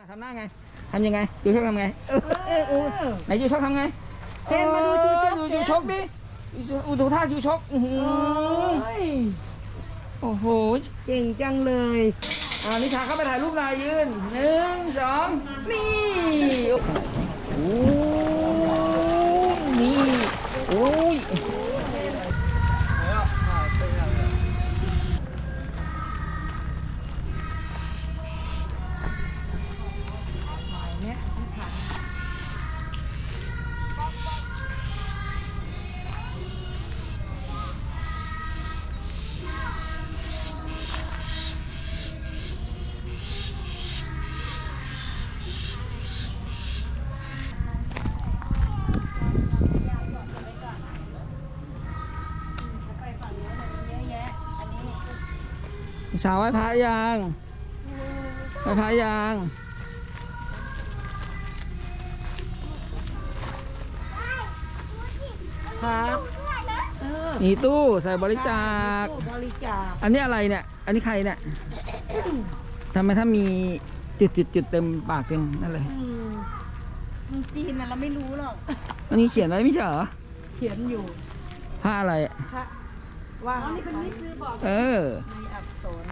ว่าทำหน้าไงทำยังไงจูชกทำไงเออเออเออไหนจูชกทำไงเทนมาดูจูชกดูจูชกดิดูจูดูท่าจูชกอื้อหือโอ้ยโอ้โหเก่งจังเลยอ่านิชาเข้าไปถ่ายรูปหนายยืนหนึ่งสองนี่โอ้นี่โอ้ยเนี่ย นิชาไหว้พระยังไหว้พระยังครับเออมีตู้ใส่บริจาค ตู้บริจาคอันนี้อะไรเนี่ย อันนี้ใครเนี่ยทำไมถ้ามีจุดจุดจุดๆๆเต็มปากเต็มนั่นเลยอืมมันจีนนะเราไม่รู้หรอก อันนี้เขียนไว้ไม่ใช่เหรอเขียนอยู่ผ้าอะไรอะพระว่านี่เป็นมิซื้อบอก เออมี อักษร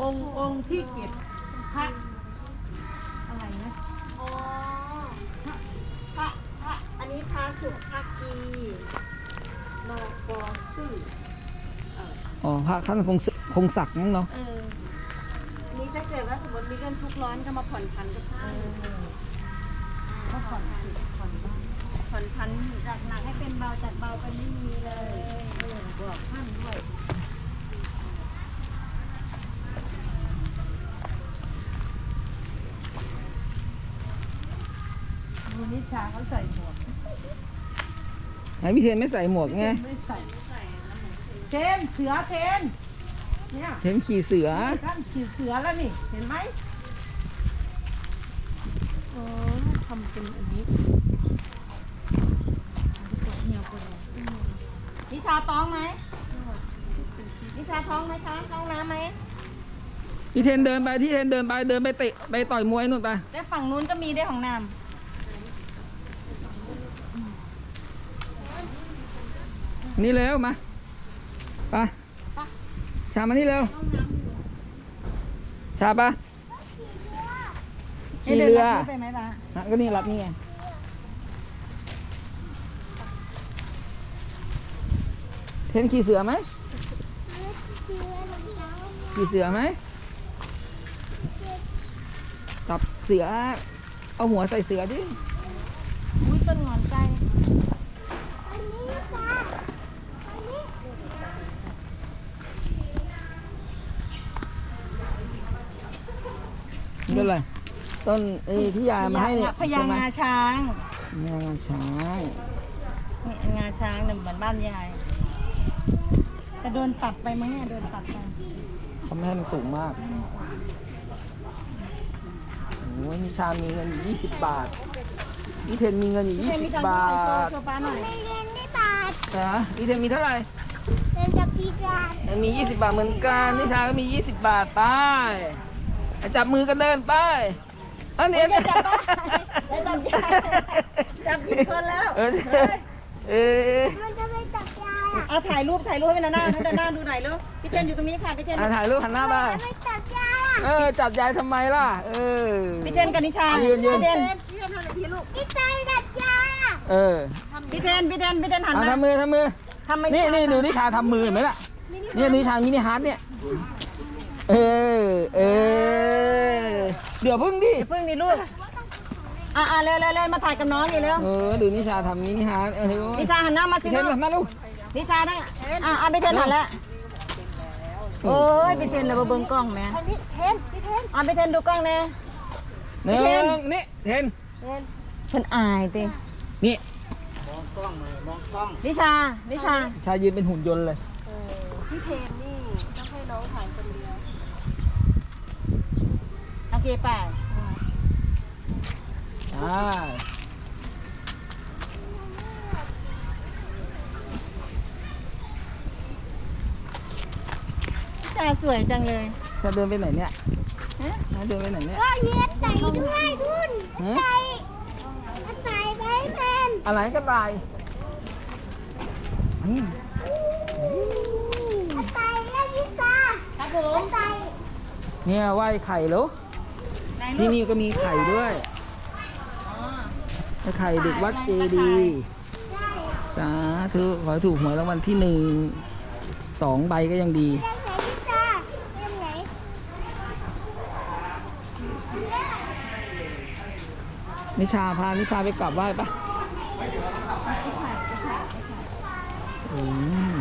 องค์องค์ที่เก็บพระอะไรนะอ๋อพระพระอันนี้พระสุภกีนอกอซื่ออ๋อพระขั้นคงศคงศักดิ์มั้งเนาะเออนี่ถ้าเกิดว่าสมมติมีเรื่องทุกข์ร้อนก็มาผ่อนพันกับท่านก็ผ่อนผ่อนบ้างผ่อนพันจากหนักให้เป็นเบาจากเบาเป็นไม่มีเลยเออบอกท่านด้วย ชาเขาใส่หมวกไหนพี่เทนไม่ใส่หมวกไงไม่ใส่เทนเสือเทนเนี่ยเทนขี่เสือท่านขี่เสือแล้วนี่เห็นไหมอ๋อทำเป็นอันนี้นิชาท้องไหมนิชาท้องไหมคะท้องน้ำไหมพี่เทนเดินไปที่เทนเดินไปเดินไปเตะไปต่อยมวยนู่นไปแล้วฝั่งนู้นก็มีได้ของน้ นี่เร็วมาไปชามานี่เร็วชาปะำขี่เรือไปไหมล่ะนะก็นี่รับนี่ไงเทนขี่เสือไหมขี่เสือไหมจับเสือ เอาหัวใส่เสือดิอุ้ยต้นหงอนใจ นี่อะไรต้นเอ้ยที่ยายมาให้เนี่ยพญาใช่ไหมงาช้างพญางาช้างนี่งาช้างเนี่ยเหมือนบ้านยายแต่โดนตัดไปมั้งเนี่ยโดนตัดไปเขาไม่ให้มันสูงมากโอ้ยนิชามีเงินอยู่20 บาทพี่เทนมีเงินอยู่พี่เทนมีทาง20 บาไปโชว์ทโชว์ฟ้าหน่อยไม่เรียนไม่บาทนะพี่เทนมีเท่าไหร่เป็นจะปีดาเออมี 20 บาทเหมือนกันนิชาก็มี 20 บาทไปไป จับมือกันเดินไปอันนี้อย่าจับป้าอย่าจับยายจับผิดคนแล้วเออเออมันจะไปจับยายอะเอาถ่ายรูปถ่ายรูปให้นานาให้นานาดูหน่อยลูกพี่เทนอยู่ตรงนี้ค่ะพี่เทนอะถ่ายรูปหันหน้าไปจะไปจับยายอะเออจับยายทำไมล่ะ เออพี่เทนกับนิชายืนยืนพี่เทนพี่ไปจับยายอะเออพี่เทนพี่เทนพี่เทนหันเอามาทำมือทำมือทำไมนี่นี่ทำดูนิชาทำมือเห็นไหมล่ะเนี่ยนิชามินิฮาร์ดเนี่ย เออ เออ เดี๋ยวพึ่งดิอย่าเพิ่งดิลูก อะอะเร็วเร็วเร็วมาถ่ายกับน้องนี่เร็ว เออ ดูนิชาทำมินิฮาร์ดเออนิชาหันหน้ามาสิพี่เทลูนกมาลูก นิชาทั้งอะอะพี่เทนหันแล้วโอ้ยพี่เทนเราเบิ่งกล้องแม่อันนี้เทนพี่เทนอะพี่เทนดูกล้องแน่หนึ่งนี่เทนเพิ่นอายตินี่นิชา นิชา ชายืนเป็นหุ่นยนต์เลย พี่เทนนี่ต้องให้น้องถ่ายคนเดียว โอ เคไป่ะอ่านิชาสวยจังเลยชาเดินไปไหนเนี่ยฮะชานะเดินไปไหนเนี่ยก็เย็ดใส่ด้วยนุ่นฮะใส่ใส่ไปแมนอะไรก็ตายนี่ใส่แล้วยิตาครับผมใส่เนี่ยไหว้ไข่เหรอ ไหนลูที่กนี่ก็มีไข่ด้วยอ๋อ ไข่เด็กวัดเจดีย์ใช่สาธุขอให้ถูกหวยรางวัลที่หนึ่งสองใบก็ยังดีได้ใส่ยิตายังไงนิชาพานิชาไปกลับไหว้ปะอืม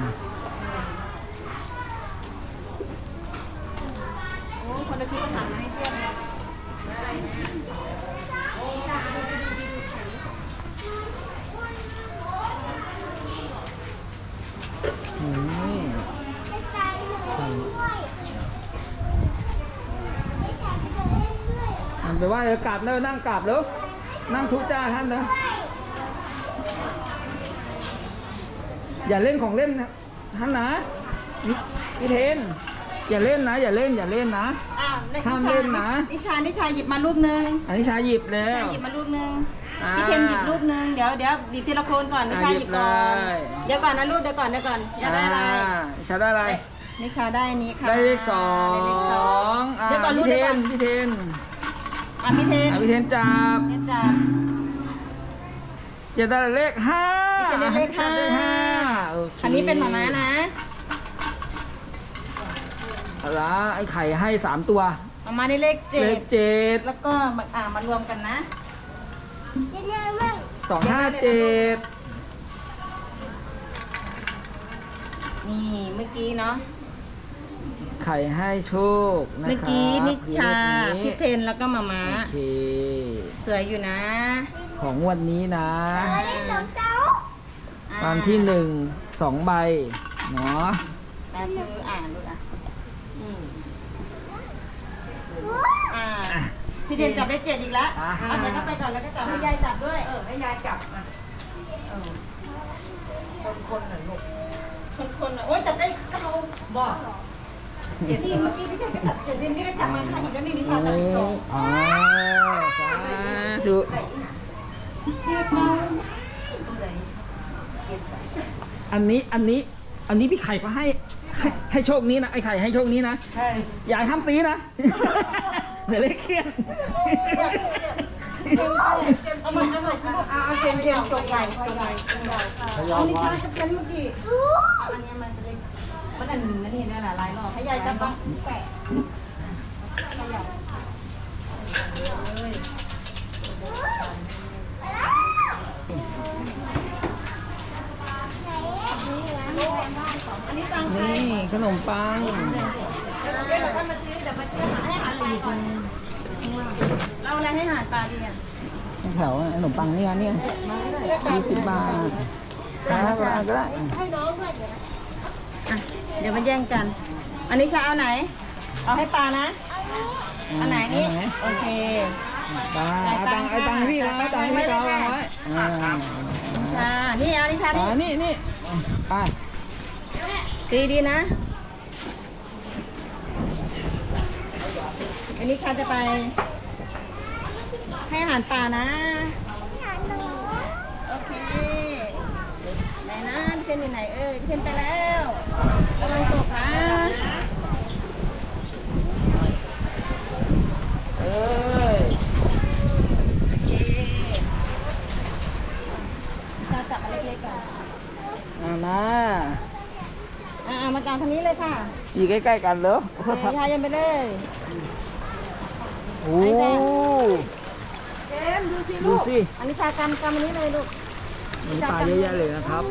โอ้คนละชุดอาหารมาให้เทียบเลย อืม ไม่ใส่เลยด้วยไม่ใส่เลยด้วย มันไปไห ว้แล้วกลับแล้วนั่งกลับแล้วนั่งทุจ้าท่านนะอย่าเล่นของเล่นนะท่านนะนิพี่เทน อย่าเล่นนะ อย่าเล่นอย่าเล่นนะ อ้าวห้ามเล่นนะ นิชานิชาหยิบมาลูกนึงอันนี้ชาหยิบแล้นิชาว หยิบมาลูกนึงอ่าพี่เทนหยิบลูกนึงเดี๋ยวเดี๋ยวหยิบทีละคนก่อนนิชาอ่าหยิบก่อนหยิบเลย เดี๋ยวก่อนนะลูกเดี๋ยวก่อนเดี๋ยวก่อนอยากได้อะไราชาได้อะไร นิชาได้อันนี้ค่ะได้เลขสองได้เลขสองอ่าเดี๋ยวก่อนลูพี่กเทเดี๋ยวก่อนนพี่เทน อะพี่เทนอะพี่เทนจับเทนจับ จะได้เลขห้าพี่เทนได้เลขห้าเลขห้าโอเคอันนี้เป็นหมาม้านะอะไรไอ้ไข่ให้สามตัวหมาม้าได้เลขเจ็เลดขเจ็ดแล้วก็มาอ่ามารวมกันนะยังไงบ้างสองห้าเจ็ดนี่เมื่อกี้เนาะ ไข่ให้โชคนะครับเมื่อกี้นิชาเลขพี่เทนแล้วก็หมาม้า โอเค สวยอยู่นะของงวันนี้นะเอาเล่นสองเต้าอ่าตามที่หนึ่งสองใบเนาะอ่าคืออ่านดูอะอืมอ่าพี่เทนจับได้เจ็ดอีกแล้วอ่าเอาใส่เข้าไปก่อนแล้วก็จับให้ยายจับด้วยเออให้ยายจับอะเออคนๆน่ะลูกคนๆน่ะโอ๊ยจับได้เก้าบอก เดี๋ยวนี่เมื่อกี้พี่เทนก็จับเจ็ดเทนนี่ก็จับมาให้อีกแล้วนี่นิชาจับอีกสองอ๋อสาธุอันนี้อันนี้อันนี้พี่ไข่ก็ให้ให้ให้โชคนี้นะไอ้ไข่ให้โชคนี้นะใช่อย่าให้ทำสีนะเดี๋ยวเลขเครียดเอาใหม่เอาใหม่เอาเอาเทียนเทียนจงใหญ่จงใหญ่จงใหญ่เอานิชาจะเป็นเมื่อกี้เอาอันนี้มันจะ เป็นมันอันนั้นนี่เนี่ยแหละลายรอบให้ยายจับบ้างแปะนี่ขนมปังเดี๋ยวเรามาซื้อเดี๋ยวมาซื้อให้อาหารปลาก่อนเราอะไรให้อาหารปลาดีอะแถวขนมปังเนี่ยเนี่ยยี่สิบบาทได้ก็ได้ให้น้องด้วยเดี๋ยวนะ อะเดี๋ยวมาแย่งกัน อันนี้ชาเอาไหน เอาให้ปลานะ อันไหนนี่ โอเคปลาเอาตังค์เอาตังค์พี่นะเอาตังค์พี่เขาวางไว้อ่าชา นี่เอานิชาอ่านี่นี่นี่ไปดีดีนะ อันนี้ชาจะไป ให้อาหารปลานะ หาน้อง โอเค ไหนนะพี่ เทนอยู่ไหนเอ้ยพี่เทนไปแล้วระวังตกนะเอ้ยโอเคชาจับอะไรเล็กๆก่อนเอานะอ่ามาตามทางนี้เลยค่ะอยู่ใกล้ๆกันเหรอเดี๋ยวชายันไปเลยโอ้เจมดูสิดูลูกสิอันนี้ชากำกำอันนี้เลยลูกมีปลาเยอะแยะเลยนะครับ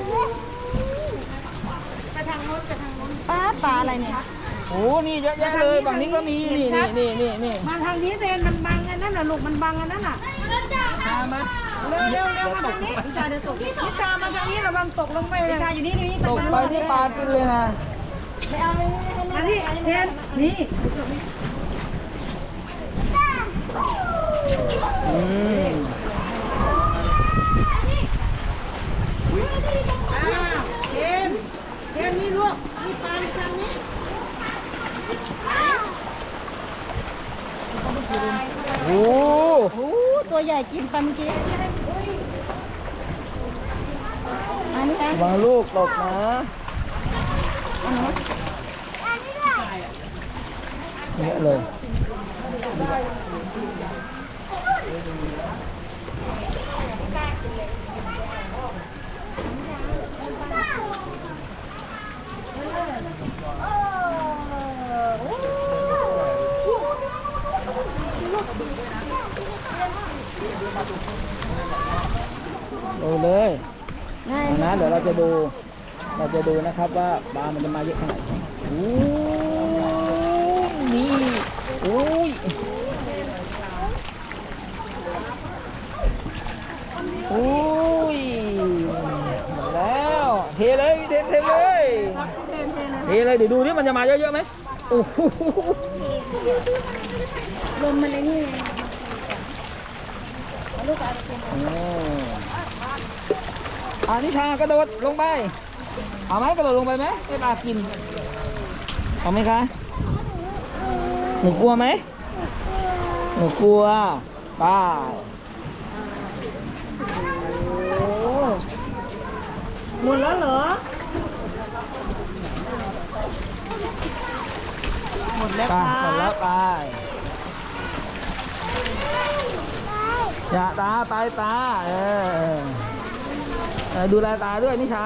ป้าปลาอะไรเนี่ย โอ้นี่เยอะแยะเลยฝั่งนี้ก็มีนี่นี่นี่นี่นี่มาทางนี้เทนมันบังอันนั้นน่ะลูกมันบังอันนั้นน่ะมามาเร็วเร็วเร็วมาทางนี้นิชาเดี๋ยวตกนิชามาทางนี้ระวังตกลงไปนิชาอยู่นี่นี่ตกไปที่ปลากินเลยนะไม่เอาเลยมาที่เทนนี่อืม อ้าวเทนเทนนี่ลูกนี่ปลาในทางนี้ โอ้ โอ้ตัวให ญ่กินไปเมื่อกี้อันนี้นะวางลูกตกนะอันนี้เยอะเลย ดูเลยง่ายเอานะเดี๋ยวเราจะดู เราจะดูนะครับว่าปลามันจะมาเยอะขนาดไหนโอ้ยนี่โอ้ยโอ้ยหมดแล้วเทเลยเทเทเลยเทเลยเดี๋ยวดูนี่มันจะมาเยอะๆไหมโอ้โหลมมันเลยนี่โอ้อานิชากระโดดลงไป เอาไหมกระโดดลงไปไหมให้ปลากิน เอาไหมคะหนูกลัวไหมหนูกลัวป้าหมดแล้วเหรอ หมดแล้วไปคหมรัดแล้วบไป อย่าตาไปตาเออเออดูแลตาด้วยนิชา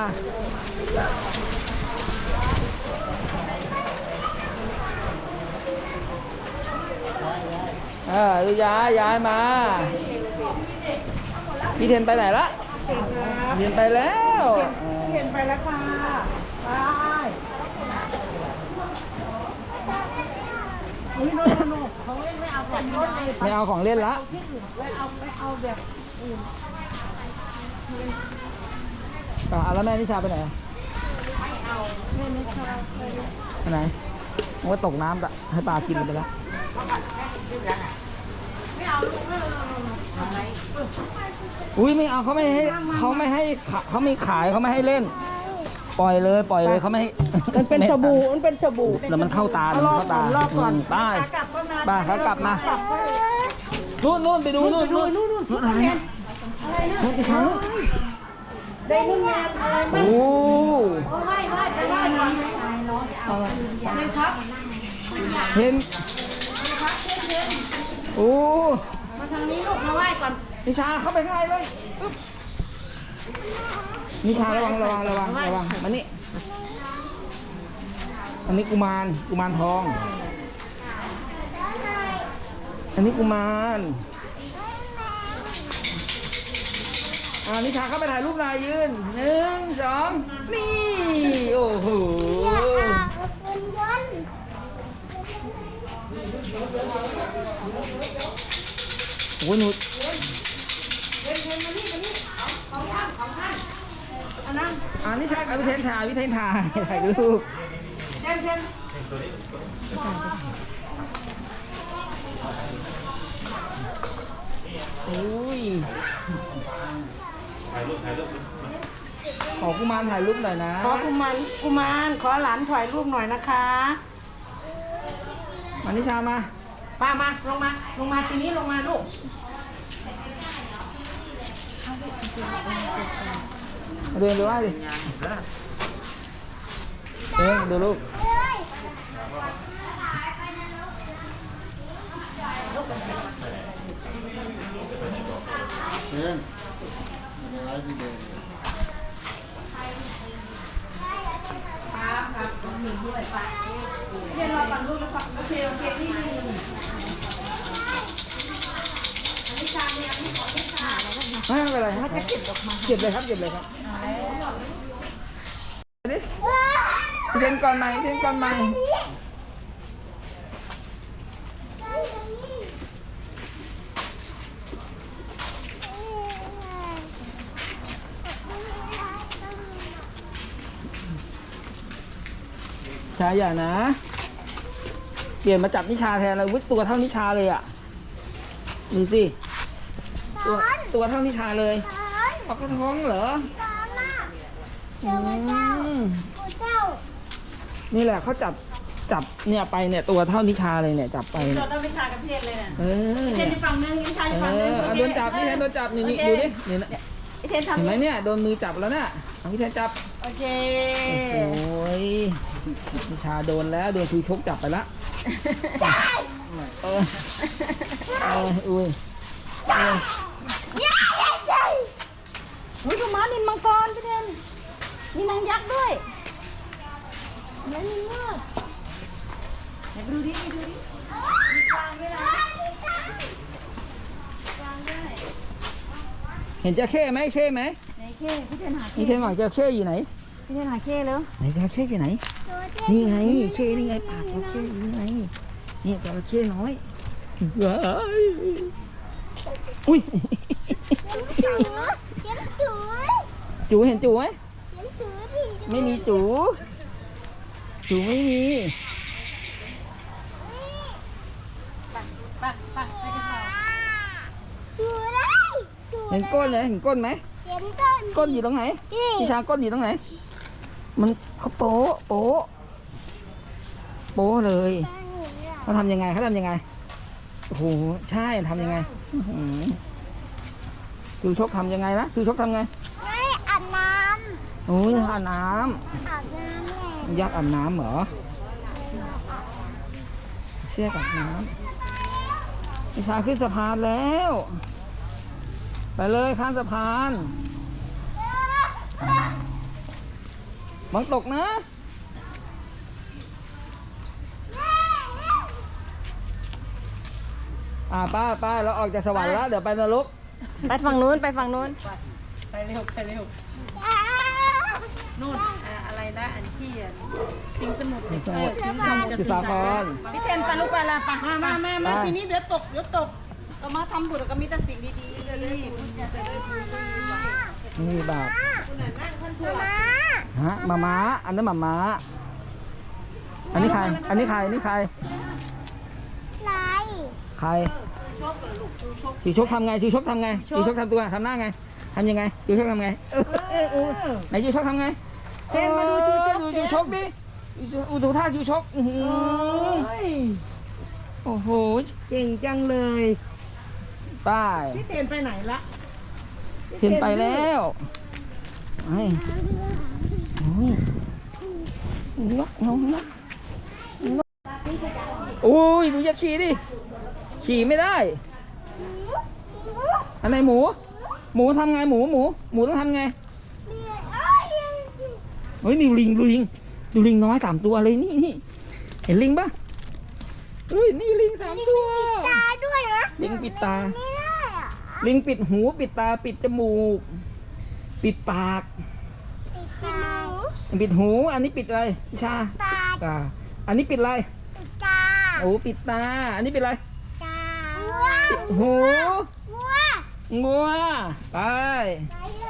เออดูยายยายมา พี่เทนไปไหนละพี่เทนไปแล้วเออเห็นไปแล้วค่ะไป ไม่เอาของเล่นละที่อื่นไม่เอาแบบอื่นอะแล้วแม่นิชาไปไหนอะแม่ไม่ชอบไปไหนมันก็ตกน้ำอะให้ปลากินไปแล้วไม่เลยนะอุ้ยไม่เอาเขาไม่ให้เขาไม่ให้ขาเขาไม่ขายเขาไม่ให้เล่น ปล่อยเลยปล่อยเลยเขาไม่ให้มันเป็นสบู่มันเป็นสบู่แล้วมันเข้าตาเอามันรอเข้าก่อตานรอก่อนมไป้ายขากลับก็มาป้าขากลับมากลับไปนู่นนู่นไปดูนู่นนู่นนู่นนู่นนู่นอะไรเนี่ยนู่นไปทางนู้นได้นู่นงานอะไรไหมโอ้โอ้ไม่ไม่ไปไหว้ก่อนเลยครับเห็นโอ้มาทางนี้ลูกมาไหว้ก่อนนิชาเข้าไปข้างในเลยอึ๊บ นิชาระวังระวังระวังระวังมานี่อันนี้กุมารกุมารทอง อันนี้กุมารอ่านิชาเข้าไปถ่ายรูปนายยืนหนึ่งสองนี่โอ้โหโอ้โหห นูอันนั้นอ่านิชาเอาวิเทนถ่ายวิเทนถ่ายถ่ายรูปเช่นเช่นอุ้ยขอกุมารถ่ายรูปหน่อยนะขอกุมารกุมารขอหลานถ่ายรูปหน่อยนะคะมานิชามาป้ามาลงมาลงมาทีนี้ลงมาลูกมา เดินไปไหว้ดิเองดูลูกเพื่อนมีอะไรที่เดินเรียนรอก่อนลูกแล้วก่อนโอเคโอเคนี่นี่นี่ ไม่เป็นไรถ้าจะเก็บออกมาเก็บเลยครับเก็บเลยครับดิเทนก่อนไหมเทนก่อนไหมชาอย่านะ เปลี่ยนมาจับนิชาแทนเลยวิตัวเท่านิชาเลยอะดูสิตัว ตัวเท่านิชาเลยปลากระท้องเหรออืมนี่แหละเขาจับจับเนี่ยไปเนี่ยตัวเท่านิชาเลยเนี่ยจับไปโดเนี่ยนต้องวิชากับพี่เทนเลยน่ะเออพี่เทนที่ฝั่งนึงวิชาเอที่ฝั่งนึงอเอาโดนจับพี่แทนโดนจับนี่นี่ดูดินี่นะพี่เทนเห็นทำไหมนี่เนี่ยโดนมือจับแล้วน่ะเอาพี่แทนจับ โอเคโอ้ยนิชาโดนแล้วโดนชูชกจับไปละเออเอออุ้ยเออ อุ้ยดูม้านินมังกรพี่เทนมีนางยักษ์ด้วยไหนมีเงือกไหนไปดูดิไปดูดิเห็นจระเข้ไหมเข้ไหมไหนเข้พี่เทนหานี่เทนบอกจระเข้อยู่ไหนพี่เทนหาเข้แล้ว ไหนจระเข้อยู่ไหน นี่ไงเข้นี่ไงปากจระเข้อยู่นี่ไงนี่จระเข้น้อยว้ายอุ้ย จูเห็นจูไหมไม่มีจู จูไม่มีไปไปไปกันต่อเห็นก้นเลยเห็นก้นไหมก้นอยู่ตรงไหนพี่ชาก้นอยู่ตรงไหน มันเขาโป๊ะโป๊ะโป๊ะเลยเขาทำยังไงเขาทำยังไงโอ้โหใช่ทำยังไงอื้อหือจูชกทำยังไงนะจูชกทำไงอาบน้ โอ้ยอาบน้ำอาบน้ำไงำยักษ์อาบน้ำเหรอ เชือกอาบน้ำพี่ชาขึ้นสะพานแล้ว ไปเลยข้ามสะพานบังตกนะ อ่าป้าป้าเราออกจากสวรรค์แล้ว เดี๋ยวไปนรก ไปฝั่งนู้นไปฝั่งนู้น ไปเร็ว ไปเร็วอ้าว นู่นอ่าอะไรนะอันที่อะสิงสมุทรสิงสมุทร เออสิงสมุทรกับสิสิงงสาสาคครรพี่เทนไปลูกไปละไปมามามามาไปทีนี้เดี๋ยวตกเดี๋ยวตกก็มาทำบุญก็มีแต่สิ่งดีๆเลยคุณจะได้ดีนี่บาทคุณน่ะนั่งท่านผู้มาฮะมาม้าอันนั้นมาม้า อันนี้ใคร อันนี้ใครอันนี้ใคร ไรใครชูชกทำไงชูชกทำไงชูชกทำตัวทำหน้าไงทำยังไงชูชกทำไงเออเออเออไหนชูชกทำไง เทนมาดูชูชกดูชูชกดิดูดูท่าชูชกอื้อหือโอ้โหเก่งจังเลยป้ายพี่เทนไปไหนละเห็นไปแล้วไอ้โอ้ยงกงงงกงกโอ้ยหนูอย่าขี่ดิ ขี่ไม่ได้ อันไหนหมู หมูทำไงหมูหมู หมูต้องทำไงมีเอ้ย เฮ้ยนี่ลิงดูลิงดูลิงน้อยสามตัวเลยนี่นี่เห็นลิงปะเฮ้ยนี่ลิงสามตัวตาด้วยนะลิงปิดตา ไม่ได้อะลิงปิดหูปิดตาปิดจมูก ปิดปาก ปิดหูปิดหู อันนี้ปิดอะไรพิชาตาตาอันนี้ปิดอะไรปิดตาโอ้ปิดตา อันนี้ปิดอะไรตาว้าวหูวัวงัวไปไหนแล้วเน่แล้ว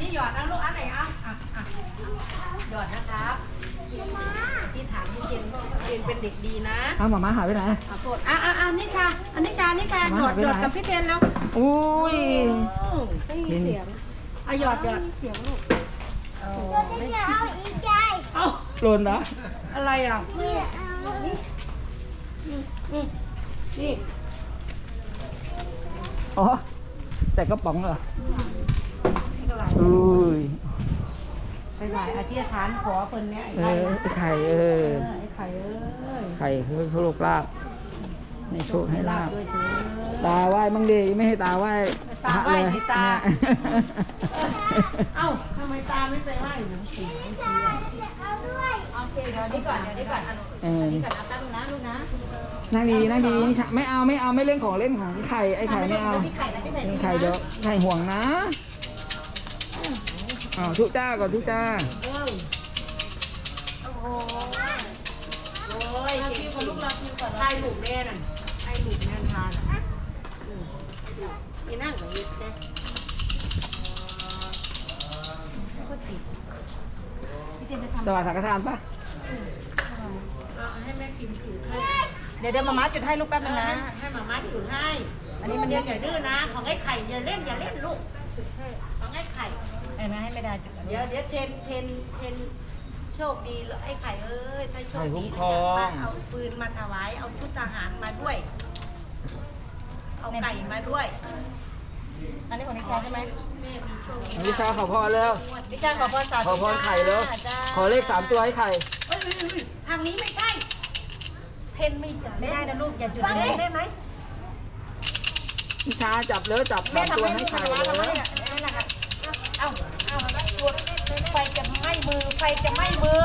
นอันนี้หยอดนะลูกอันไหนอะอะอะหยอดนะครับมาที่ถามให้เจนเจนเป็นเด็กดีนะอ้าวหมามาหายไปไหน อะกดอะอะอะนี่ค่ะ อันนี้ค่ะนี่ค่ะมาหยอดไปหยอดไหนกับพี่เทนแล้วอุ้ยได้ยินเสียงอะหยอดหยอดเราจะเอาอีกใจเอาโดนนะอะไรอะนี่เอานี่นี่นี่อ๋อใส่กระป๋องเหรอ นี่ก็ไรอุ้ยไปไหนอธิษฐานขอเพิ่นเนี้ยเออไอ้ไข่เอเออ อไอ้ไข่เอ้ยไข่คือโชคลาภในโชคให้ลาบด้วยเถิด ตาไหว้บ้างดีไม่ให้ตาไหว้ตาไหว้พระเลยสิตาเนี่ยเอ้าทำไมตาไม่ไปไหว้หนูสิเอาด้วยโอเคเดี๋ยวนี้ก่อนเดี๋ยวนี้ก่อนเออนี่ก่อนเอาแป๊บนึงนะลูกนะนั่งดีนั่งดีนี่ฉะไม่เอาไม่เอาไม่เล่นของเล่นของไข่ไอ้ไข่ไม่เอา พี่ไข่นะพี่ไข่ไอ้ไข่เดี๋ยวไข่ห่วงนะ อ้าวทุจ้าก่อนทุจ้าโอ้ยคิวกับลูกเราคิวก่อนไอ้ลูกแม่น่ะไอ้ลูกแม่ทานอะอืมนี่นั่งกับยึดนะสวัสดิ์สังฆทานปะเอาให้แม่พิมพ์ถือให้เดี๋ยวเดี๋ยวมาม่าจุดให้ลูกแป๊บนึงนะ ให้หมาม่าถือให้ อันนี้มันเรียนอย่าดื้อนะ ของไอ้ไข่อย่าเล่นอย่าเล่นลูก ของไอ้ไข่ เห็นไหมให้ไม่ได้จุดเดี๋ยวเดี๋ยวเทนเทนเทนโชคดีแล้วไอ้ไข่เอ้ยถ้าโชคไข่คุ้ดีมครองมาเอาปืนมาถวายเอาชุดทหารมาด้วย เอาไก่มาด้วยอันนี้ของนิชาใช่ไหมแม่มีโชคดีนิชาขอพรแล้ว นิชาขอพรสาธุขอพรไข่แล้ว จ้าขอเลขสามตัวให้ไข่ เอ้ยเอ้ยเอ้ยทางนี้ไม่ใช่เทนไม่ได้ไม่ได้นะลูกอย่าจุดเล่นได้ไหมนิชาจับแล้วจับแม่สามทำตัวให้ให้ลูกไข่ทำร้านแล้ทำไมวอะนั่นแหละค่ะ เอาเอาตัวไฟจะไหม้มือ ไฟจะไหม้มือ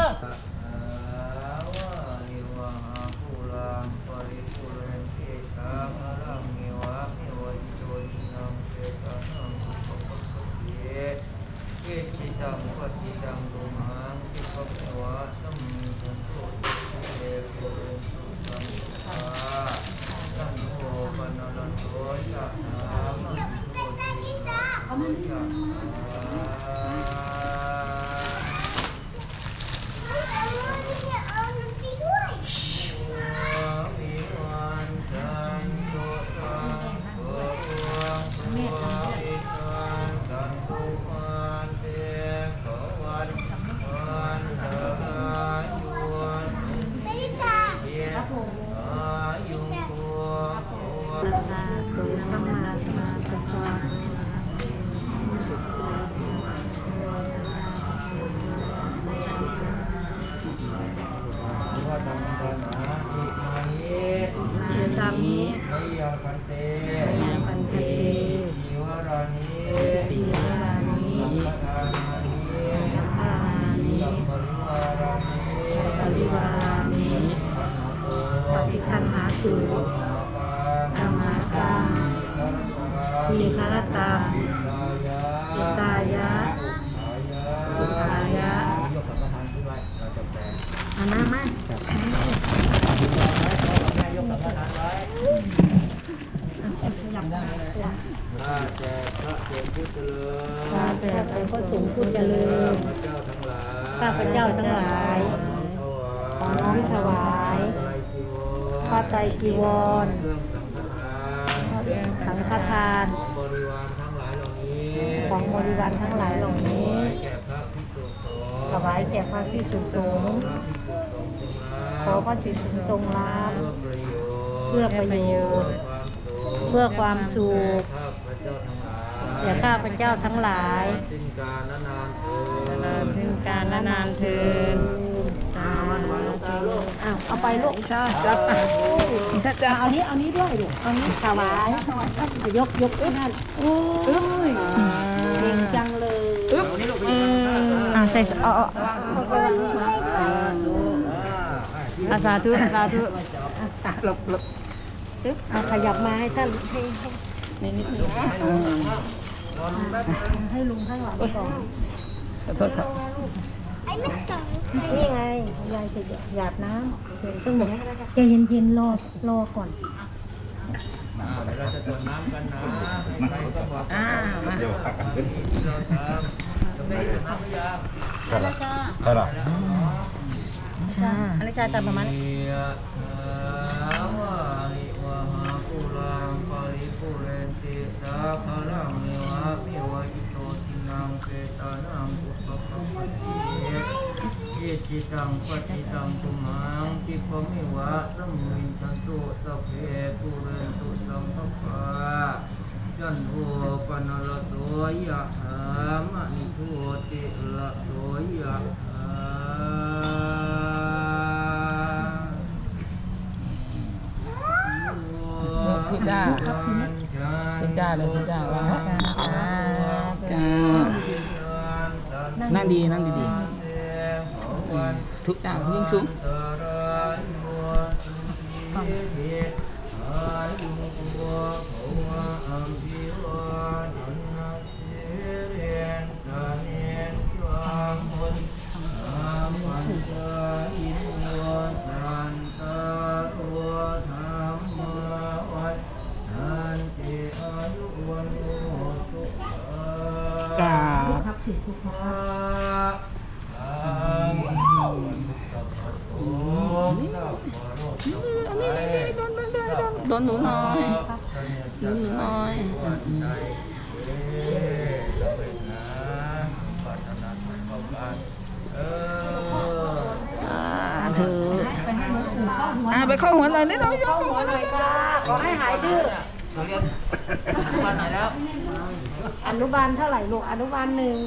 เจ้าทั้งหลายขอน้อมถวายผ้าไตรจีวรสังฆทานสังฆทานของบริวารทั้งหลายเหล่านี้ของบริวารทั้งหลายหล่านี้ถวายแก่พระภิกษุสงฆ์ถวายแก่พระพิสุสงฆ์พระภิกษุสงฆ์ทรงรับขอพระพิสุสงฆ์รับเพื่อประโยชน์ เพื่อความสุข แก่ข้าพเจ้าทั้งหลายแก่ข้าพเจ้าทั้งหลายสิ้นกาลนานเถิดซึ่งการละนานเทินสาธุอ้าวเอาไปลูกจ้าจ้าจ้าเอานี้เอานี้ด้วยลูกเอานี้ถวายยกยกขึ้นนั่นโอ้ยเก่งจังเลยอึ๊บอ่าใส่เอาเอาอาสาธุสาธุหลบหลบอึ๊บเอาขยับมาให้ท่านให้ให้นิดนิดนึง ให้ลุงข้างหลังก่อนขอโทษครับนี่ไงยายจะหยาดน้ำเดี๋ยวต้องบอกใจเย็นๆรอรอก่อนอ่าเดี๋ยวเราจะตรวจน้ำกันนะใครก็บอกอ่ามาเดี๋ยวขับกันขึ้นเราทำต้องได้ตรวจน้ำหรือยังใช่หรอใช่อันนี้ชาจำประมาณ เยะถาวาริวหาปุเรนติสาคารังเมวะมิวะอิโตทินังเปตานังอุปปปปติเยจิตังปฏิตังตุมังติปมิวะสมมินชันตุสัพเพปุเรนตุสัมภะจันโทปนรโสยะหามณิโชติละโสยะหาทุจ้า จ้าเลยทุจ้าว่าจ้า นั่งดีนั่งดีดีทุกอย่างยิ่งสูง หน่อยนิดหน่อยยกขอหน่อยค่ะขอให้หายดื้อเราเรียนวันไหนแล้ว อนุบาลเท่าไหร่ลูกอนุบาลหนึ่ง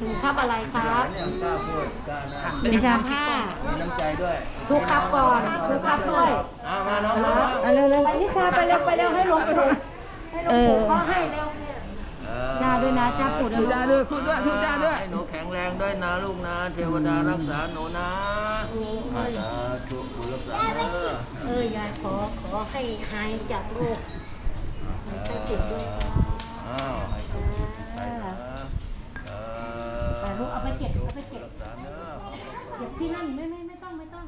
หนึ่งคับอะไรครับเนี่ยกล้าพูดกล้านชาห้ามีน้ำใจด้วยครูครับก่อนครูครับด้วยมาน้องมาเอาเร็วไปนิชาไปเร็วไปเร็วให้ลงไปดูให้ลงปู่พ่อให้เร็ว ด้วยนะจ้าปู่ถูจ้าด้วยถูด้วยถูจ้าด้วยให้หนูแข็งแรงด้วยนะลูกนะ เทวดารักษาหนูนะมาสาธุบุญรักษาเด้อเออยายขอขอให้หายจากโรคหายจากจิตด้วยอ้าวให้สุขใจนะเออแต่ลูกเอาไปเก็บเอาไปเก็บรักษาเด้อเก็บที่นั่นไม่ไม่ไม่ต้องไม่ต้อง